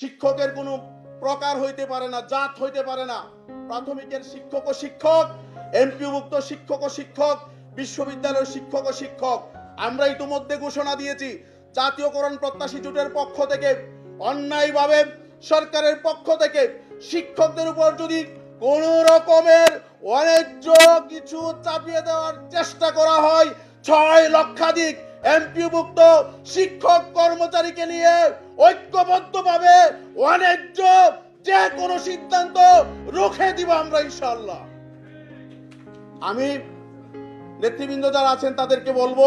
শিক্ষকের কোনো প্রকার হইতে পারে না, জাত হইতে পারে না। প্রাথমিকের শিক্ষক ও শিক্ষক এমপিভুক্ত শিক্ষক ও শিক্ষক, বিশ্ববিদ্যালয়ের শিক্ষক ও শিক্ষক। আমরা ইতিমধ্যে ঘোষণা দিয়েছি, জাতীয়করণ প্রত্যাশী জোটের পক্ষ থেকে অন্যায়ভাবে সরকারের পক্ষ থেকে শিক্ষকদের উপর যদি কোন রকমের অন্যায্য কিছু চাপিয়ে দেওয়ার চেষ্টা করা হয়, ছয় লক্ষাধিক এমপিভুক্ত শিক্ষক কর্মচারীকে নিয়ে ঐক্যবদ্ধভাবে অন্যায্য যে কোনো সিদ্ধান্ত রুখে দিব আমরা ইনশাল্লাহ আমি নেতৃবৃন্দ যারা আছেন, তাদেরকে বলব,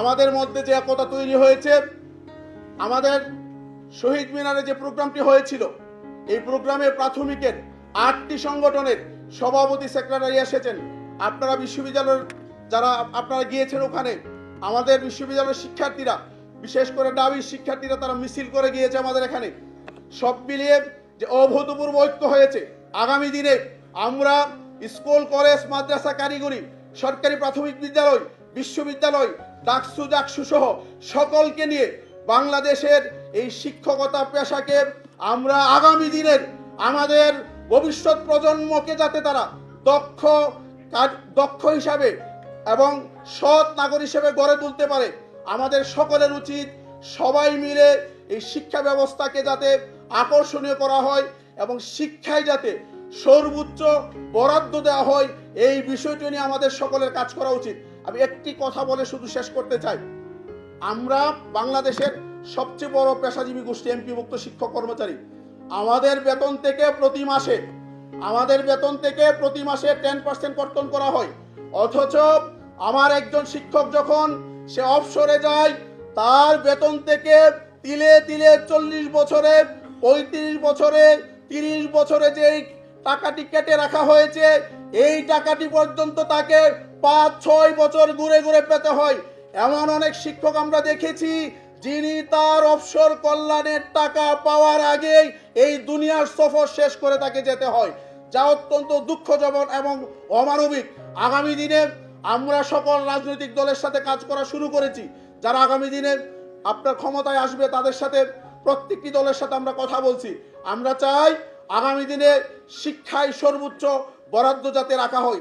আমাদের মধ্যে যে একতা তৈরি হয়েছে, আমাদের শহীদ মিনারে যে প্রোগ্রামটি হয়েছিল, এই প্রোগ্রামে প্রাথমিকের আটটি সংগঠনের সভাপতি সেক্রেটারি এসেছেন। আপনারা বিশ্ববিদ্যালয়ের যারা আপনারা গিয়েছেন ওখানে, আমাদের বিশ্ববিদ্যালয়ের শিক্ষার্থীরা, বিশেষ করে ডাবির শিক্ষার্থীরা, তারা মিছিল করে গিয়েছে আমাদের এখানে। সব মিলিয়ে যে অভূতপূর্ব ঐক্য হয়েছে। আগামী দিনে আমরা স্কুল, কলেজ, মাদ্রাসা, কারিগরি, সরকারি প্রাথমিক বিদ্যালয়, বিশ্ববিদ্যালয়, ডাকসু ডাকসু সহ সকলকে নিয়ে বাংলাদেশের এই শিক্ষকতা পেশাকে আমরা আগামী দিনের আমাদের ভবিষ্যৎ প্রজন্মকে যাতে তারা দক্ষ দক্ষ হিসাবে এবং সৎ নাগরিক হিসেবে গড়ে তুলতে পারে, আমাদের সকলের উচিত সবাই মিলে এই শিক্ষা ব্যবস্থাকে যাতে আকর্ষণীয় করা হয় এবং শিক্ষায় যাতে সর্বোচ্চ বরাদ্দ দেওয়া হয়, এই বিষয়টি নিয়ে আমাদের সকলের কাজ করা উচিত। আমি একটি কথা বলে শুধু শেষ করতে চাই। আমরা বাংলাদেশের সবচেয়ে বড় পেশাজীবী গোষ্ঠী, এমপিভুক্ত শিক্ষক কর্মচারী। আমাদের বেতন থেকে প্রতি মাসে, আমাদের বেতন থেকে প্রতি মাসে টেন পার্সেন্ট কর্তন করা হয়। অথচ আমার একজন শিক্ষক যখন সে অবসরে যায়, তার বেতন থেকে তিলে তিলে চল্লিশ বছরে পঁয়ত্রিশ বছরে, তিরিশ বছরে যেই টাকাটি কেটে রাখা হয়েছে, এই টাকাটি পর্যন্ত তাকে পাঁচ, ছয় বছর ঘুরে ঘুরে পেতে হয়। এমন অনেক শিক্ষক আমরা দেখেছি, যিনি তার অবসর কল্যাণের টাকা পাওয়ার আগেই এই দুনিয়ার সফর শেষ করে তাকে যেতে হয়। যা অত্যন্ত দুঃখজনক এবং অমানবিক। আগামী দিনে আমরা সকল রাজনৈতিক দলের সাথে কাজ করা শুরু করেছি। যারা আগামী দিনে আপনার ক্ষমতায় আসবে, তাদের সাথে প্রত্যেকটি দলের সাথে আমরা কথা বলছি। আমরা চাই আগামী দিনে শিক্ষায় সর্বোচ্চ বরাদ্দ যাতে রাখা হয়।